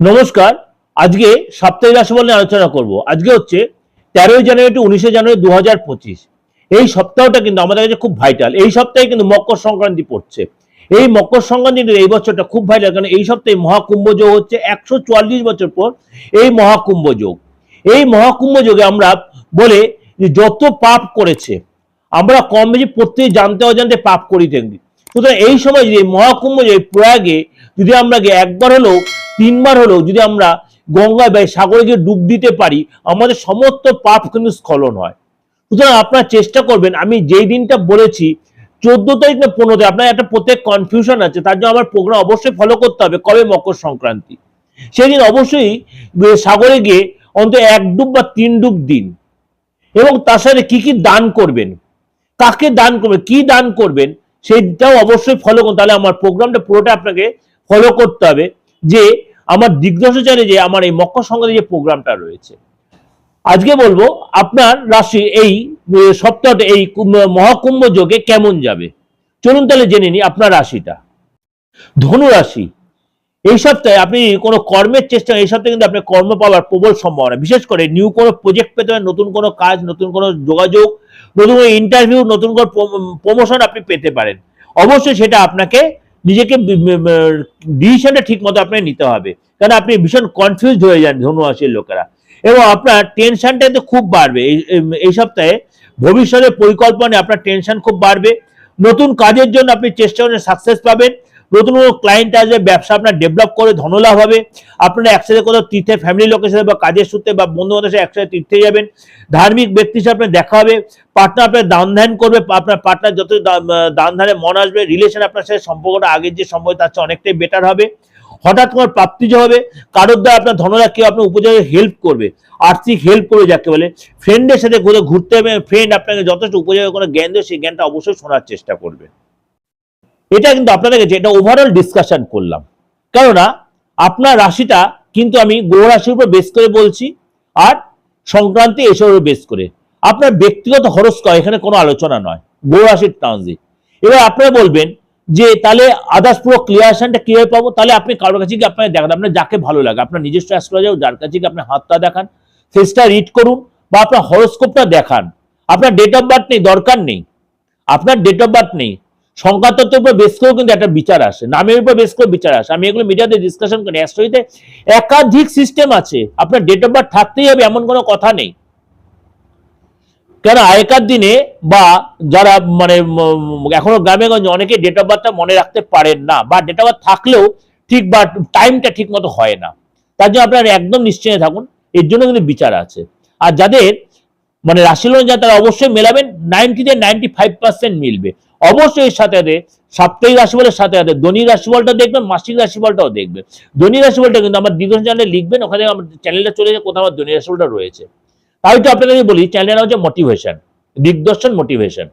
নমস্কার, আজকে সাপ্তাহিক রাশিফল নিয়ে আলোচনা করব। আজকে হচ্ছে তেরোই জানুয়ারি টু উনিশে জানুয়ারি দু হাজার পঁচিশ। এই সপ্তাহটা কিন্তু আমাদের কাছে খুব ভাইটাল এই সপ্তাহে কিন্তু মকর সংক্রান্তি পড়ছে। এই মকর সংক্রান্তি এই বছরটা খুব ভাইটাল কারণ এই সপ্তাহে মহাকুম্ভ যোগ হচ্ছে একশো চুয়াল্লিশ বছর পর এই মহাকুম্ভ যোগ। এই মহাকুম্ভ যোগে আমরা বলে যত পাপ করেছে, আমরা কম বেশি প্রত্যেকে জানতে অজান্তে পাপ করি সুতরাং এই সময় যদি মহাকুম্ভ যে প্রয়াগে যদি আমরা একবার হলেও, তিনবার হলেও যদি আমরা গঙ্গায় বা সাগরে গিয়ে ডুব দিতে পারি, আমাদের সমস্ত পাপ কিন্তু স্খলন হয়। সুতরাং আপনারা চেষ্টা করবেন, আমি যেই দিনটা বলেছি, চোদ্দ তারিখ না পনেরো তারিখ আপনার একটা প্রত্যেক কনফিউশন আছে, তার জন্য আমার প্রোগ্রাম অবশ্যই ফলো করতে হবে, কবে মকর সংক্রান্তি? সেদিন অবশ্যই সাগরে গিয়ে অন্তত এক ডুব বা তিন ডুব দিন। এবং তার সাথে কি কি দান করবেন? কাকে দান করবেন? কি দান করবেন? সেইটাও অবশ্যই ফলো করুন। তাহলে আমার প্রোগ্রামটা পুরোটা আপনাকে ফলো করতে হবে যে, আমার দিগ্দশাচারে যে, আমার এই মকর সংক্রান্তি যে প্রোগ্রামটা রয়েছে। আজকে বলব, আপনার রাশি এই সপ্তাহটা এই কুম্ভ- মহাকুম্ভ যোগে কেমন যাবে? চলুন তাহলে জেনে নিই আপনার রাশিটা। ধনু রাশি। এই সপ্তাহে আপনি কোনো কর্মের চেষ্টা, এই সপ্তাহে কিন্তু আপনি কর্ম পাওয়ার প্রবল সম্ভাবনা। বিশেষ করে নিউ কোনো প্রজেক্ট পেতে পারেন নতুন কোনো কাজ, নতুন কোনো যোগাযোগ, নতুন কোনো ইন্টারভিউ নতুন কোনো প্রমোশন আপনি পেতে পারেন। অবশ্যই সেটা আপনাকে নিজেকে ডিসিশনটা ঠিক মতো আপনাকে নিতে হবে। কারণ আপনি ভীষণ কনফিউজড হয়ে যান ধনু রাশির লোকেরা। এবং আপনার টেনশনটা কিন্তু খুব বাড়বে। এই সপ্তাহে ভবিষ্যতের পরিকল্পনা আপনার টেনশন খুব বাড়বে। নতুন কাজের জন্য আপনি চেষ্টা করে সাকসেস পাবেন। নতুন কোনো ক্লায়েন্ট আসবে, ব্যবসা আপনার ডেভেলপ করে ধনলাভ হবে। আপনারা একসাথে কোথাও তীর্থে ফ্যামিলি লোকের সাথে বা কাজের সূত্রে বা বন্ধু বান্ধবের সাথে একসাথে তীর্থে যাবেন। ধার্মিক ব্যক্তির সাথে আপনার দেখা হবে। পার্টনার আপনার দান ধ্যান করবে, আপনার পার্টনার যত দান ধ্যানে মন আসবে রিলেশন আপনার সাথে সম্পর্কটা আগের যে সম্পর্ক তার চেয়ে অনেকটাই বেটার হবে। হঠাৎ তোমার প্রাপ্তি যে হবে। কারোর দ্বারা আপনার ধনলাভ, কেউ আপনার উপযোগে হেল্প করবে। আর্থিক হেল্প করবে যাকে বলে। ফ্রেন্ডের সাথে ঘুরতে হবে ফ্রেন্ড আপনাকে যথেষ্ট উপযোগী কোনো জ্ঞান দেবে, সেই জ্ঞানটা অবশ্যই শোনার চেষ্টা করবে। এটা কিন্তু আপনাদের কাছে এটা ওভারঅল ডিসকাশন করলাম। কেননা আপনার রাশিটা কিন্তু আমি গ্রহ রাশির উপর বেস করে বলছি, আর সংক্রান্তি এসবের বেস করে। আপনার ব্যক্তিগত হরস্কোপ এখানে কোনো আলোচনা নয়, গ্রহ রাশির ট্রানজিট এবার আপনারা বলবেন যে, তাহলে আদার্স পুরো ক্লিয়ারেশনটা কীভাবে পাবো? তাহলে আপনি কারোর কাছে গিয়ে আপনাকে দেখান, আপনার যাকে ভালো লাগে। আপনার নিজস্ব অ্যাস্ট্রোলজার যার কাছে গিয়ে আপনি হাতটা দেখান ফেসটা রিড করুন, বা আপনার হরস্কোপটা দেখান। আপনার ডেট অফ বার্থ নেই, দরকার নেই। আপনার ডেট অফ বার্থ নেই সংখ্যা তত্ত্বের উপর বেস করেও কিন্তু একটা বিচার আসে, নামের উপর বেস করে বিচার আসে। আমি এগুলো মিডিয়াতে ডিসকাশন করি। অ্যাস্ট্রোইতে একাধিক সিস্টেম আছে। আপনার ডেট অফ বার্থ থাকতেই হবে, এমন কোনো কথা নেই। কেন আগেকার দিনে বা যারা মানে এখনও গ্রামে গঞ্জে অনেকে ডেট অফ বার্থটা মনে রাখতে পারেন না বা ডেট অফ বার্থ থাকলেও ঠিক বা টাইমটা ঠিক মতো হয় না। তার জন্য আপনারা একদম নিশ্চয় থাকুন। এর জন্য কিন্তু বিচার আছে। আর যাদের মানে রাশি লোন যা তারা অবশ্যই মেলাবেন। নাইনটি থেকে নাইনটি ফাইভ পার্সেন্ট মিলবে। অবশ্যই এর সাথে সাথে সাপ্তাহিক রাশিফলের সাথে সাথে দৈনিক রাশিফলটা দেখবেন, মাসিক রাশিফলটাও দেখবেন। দৈনিক রাশিফলটা কিন্তু আমার দ্বিতীয় চ্যানেলে লিখবেন, ওখানে আমার চ্যানেলটা চলে যায় কোথাও আমার দৈনিক রাশিফলটা রয়েছে। তাই তো আপনাকে বলি চ্যানেলের নাম হচ্ছে মোটিভেশন দিগদর্শন মোটিভেশন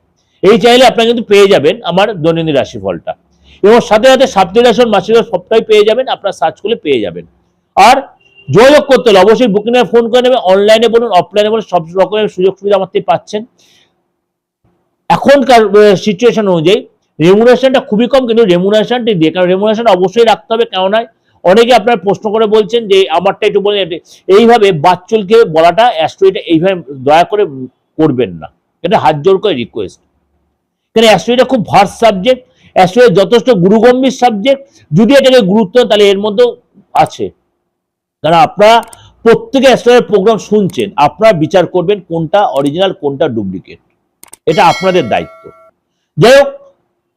এই চ্যানেলে আপনারা কিন্তু পেয়ে যাবেন আমার দৈনন্দিন রাশিফলটা। এবং সাথে সাথে সাপ্তাহিক রাশি মাসিক সবটাই পেয়ে যাবেন, আপনারা সার্চ করলে পেয়ে যাবেন। আর যোগাযোগ করতে হলে অবশ্যই বুকিং ফোন করে নেবেন অনলাইনে বলুন অফলাইনে বলুন, সব রকমের সুযোগ সুবিধা আমার থেকে পাচ্ছেন। এখনকার সিচুয়েশন অনুযায়ী রেমুনেশনটা খুবই কম, কিন্তু রেমুনেশনটি দিয়ে, কারণ রেমুনেশন অবশ্যই রাখতে হবে, কেননা অনেকে আপনার প্রশ্ন করে বলছেন যে, আমারটা একটু বলে এইভাবে বাচ্চলকে বলাটা অ্যাস্ট্রোইটা এইভাবে দয়া করে করবেন না। এটা হাত জোর করে রিকোয়েস্ট কারণ অ্যাস্ট্রোইটা খুব ভার্স সাবজেক্ট অ্যাস্ট্রোইড যথেষ্ট গুরুগম্ভীর সাবজেক্ট যদি এটাকে গুরুত্ব তাহলে এর মধ্যেও আছে। কারণ আপনারা প্রত্যেকে অ্যাস্ট্রোয়ের প্রোগ্রাম শুনছেন, আপনারা বিচার করবেন কোনটা অরিজিনাল কোনটা ডুপ্লিকেট এটা আপনাদের দায়িত্ব। যাই হোক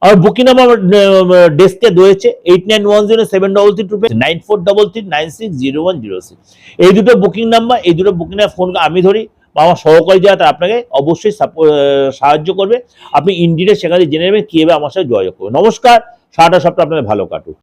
আমার বুকিং নাম্বার ডেস্কে রয়েছে eight nine one zero seven double three two nine four double three nine six zero one zero six এই দুটো বুকিং নাম্বার এই দুটো বুকিং ফোন আমি ধরি, বা আমার সহকারী যারা, তারা আপনাকে অবশ্যই সাহায্য করবে। আপনি ইন্ডিতে সেখানে জেনে নেবেন, কীভাবে আমার সাথে যোগাযোগ করবে নমস্কার, সারাটা সপ্তাহ আপনাদের ভালো কাটুক।